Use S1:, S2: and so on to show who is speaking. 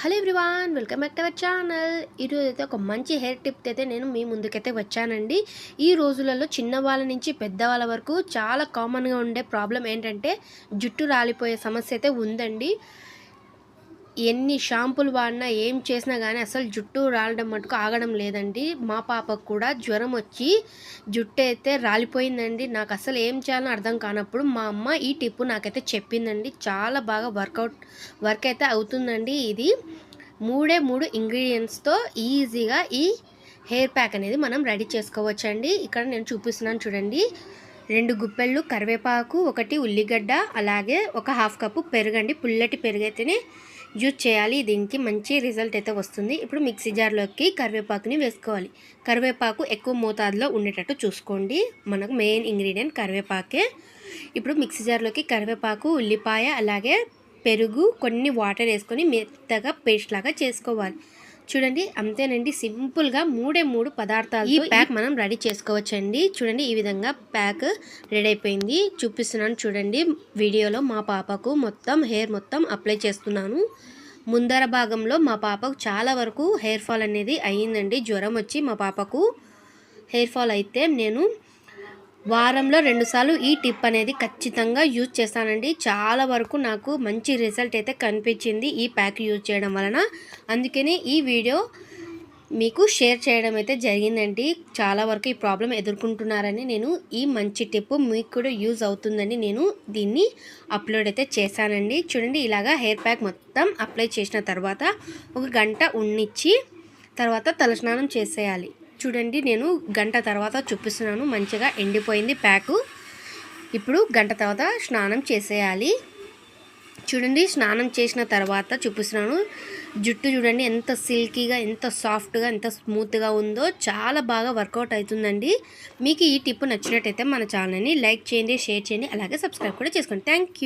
S1: Hello everyone welcome back to our channel. ఈరోజు అయితే ఒక మంచి హెయిర్ టిప్ అయితే నేను మీ ముందుకైతే వచ్చానండి. ఈ రోజులలో చిన్న వాళ్ళ నుంచి పెద్దవాళ్ళ వరకు చాలా కామన్గా ఉండే ప్రాబ్లం ఏంటంటే జుట్టు రాలిపోయే సమస్య అయితే ఉందండి. ఎన్ని షాంపూలు వాడినా ఏం చేసినా కానీ అసలు జుట్టు రాలడం మటుకు ఆగడం లేదండి. మా పాపకు కూడా జ్వరం వచ్చి జుట్టు అయితే రాలిపోయిందండి. నాకు అసలు ఏం చేయాలో అర్థం కానప్పుడు మా అమ్మ ఈ టిప్పు నాకైతే చెప్పిందండి. చాలా బాగా వర్కౌట్ వర్క్ అయితే అవుతుందండి ఇది. మూడే మూడు ఇంగ్రీడియంట్స్తో ఈజీగా ఈ హెయిర్ ప్యాక్ అనేది మనం రెడీ చేసుకోవచ్చండి. ఇక్కడ నేను చూపిస్తున్నాను చూడండి. రెండు గుప్పెళ్ళు కరివేపాకు ఒకటి ఉల్లిగడ్డ అలాగే ఒక హాఫ్ కప్పు పెరుగండి. పుల్లటి పెరుగు యూజ్ చేయాలి. దీనికి మంచి రిజల్ట్ అయితే వస్తుంది. ఇప్పుడు మిక్సీ జార్లోకి కరివేపాకుని వేసుకోవాలి. కరివేపాకు ఎక్కువ మోతాదులో ఉండేటట్టు చూసుకోండి. మనకు మెయిన్ ఇంగ్రీడియంట్ కరివేపాకే. ఇప్పుడు మిక్సీ జార్లోకి కరివేపాకు ఉల్లిపాయ అలాగే పెరుగు కొన్ని వాటర్ వేసుకొని మెత్తగా పేస్ట్ లాగా చేసుకోవాలి. చూడండి అంతేనండి సింపుల్గా మూడే మూడు పదార్థాలు ఈ ప్యాక్ మనం రెడీ చేసుకోవచ్చండి. చూడండి ఈ విధంగా ప్యాక్ రెడీ అయిపోయింది. చూపిస్తున్నాను చూడండి వీడియోలో మా పాపకు మొత్తం హెయిర్ మొత్తం అప్లై చేస్తున్నాను. ముందర భాగంలో మా పాపకు చాలా వరకు హెయిర్ ఫాల్ అనేది అయ్యిందండి జ్వరం వచ్చి మా పాపకు హెయిర్ ఫాల్ అయితే నేను వారంలో రెండుసార్లు ఈ టిప్ అనేది ఖచ్చితంగా యూజ్ చేస్తానండి. చాలా వరకు నాకు మంచి రిజల్ట్ అయితే కనిపించింది ఈ ప్యాక్ యూజ్ చేయడం వలన. అందుకని ఈ వీడియో మీకు షేర్ చేయడం అయితే జరిగిందండి. చాలా వరకు ఈ ప్రాబ్లం ఎదుర్కొంటున్నారని నేను ఈ మంచి టిప్ మీకు కూడా యూజ్ అవుతుందని నేను దీన్ని అప్లోడ్ అయితే చేశానండి. చూడండి ఇలాగా హెయిర్ ప్యాక్ మొత్తం అప్లై చేసిన తర్వాత ఒక గంట ఉన్నిచ్చి తర్వాత తలస్నానం చేసేయాలి. చూడండి నేను గంట తర్వాత చూపిస్తున్నాను. మంచిగా ఎండిపోయింది ప్యాకు. ఇప్పుడు గంట తర్వాత స్నానం చేసేయాలి. చూడండి స్నానం చేసిన తర్వాత చూపిస్తున్నాను. జుట్టు చూడండి ఎంత సిల్కీగా ఎంత సాఫ్ట్గా ఎంత స్మూత్గా ఉందో చాలా బాగా వర్కౌట్ అవుతుందండి. మీకు ఈ టిప్ నచ్చినట్టయితే మన ఛానల్ని లైక్ చేయండి షేర్ చేయండి అలాగే సబ్స్క్రైబ్ కూడా చేసుకోండి. థ్యాంక్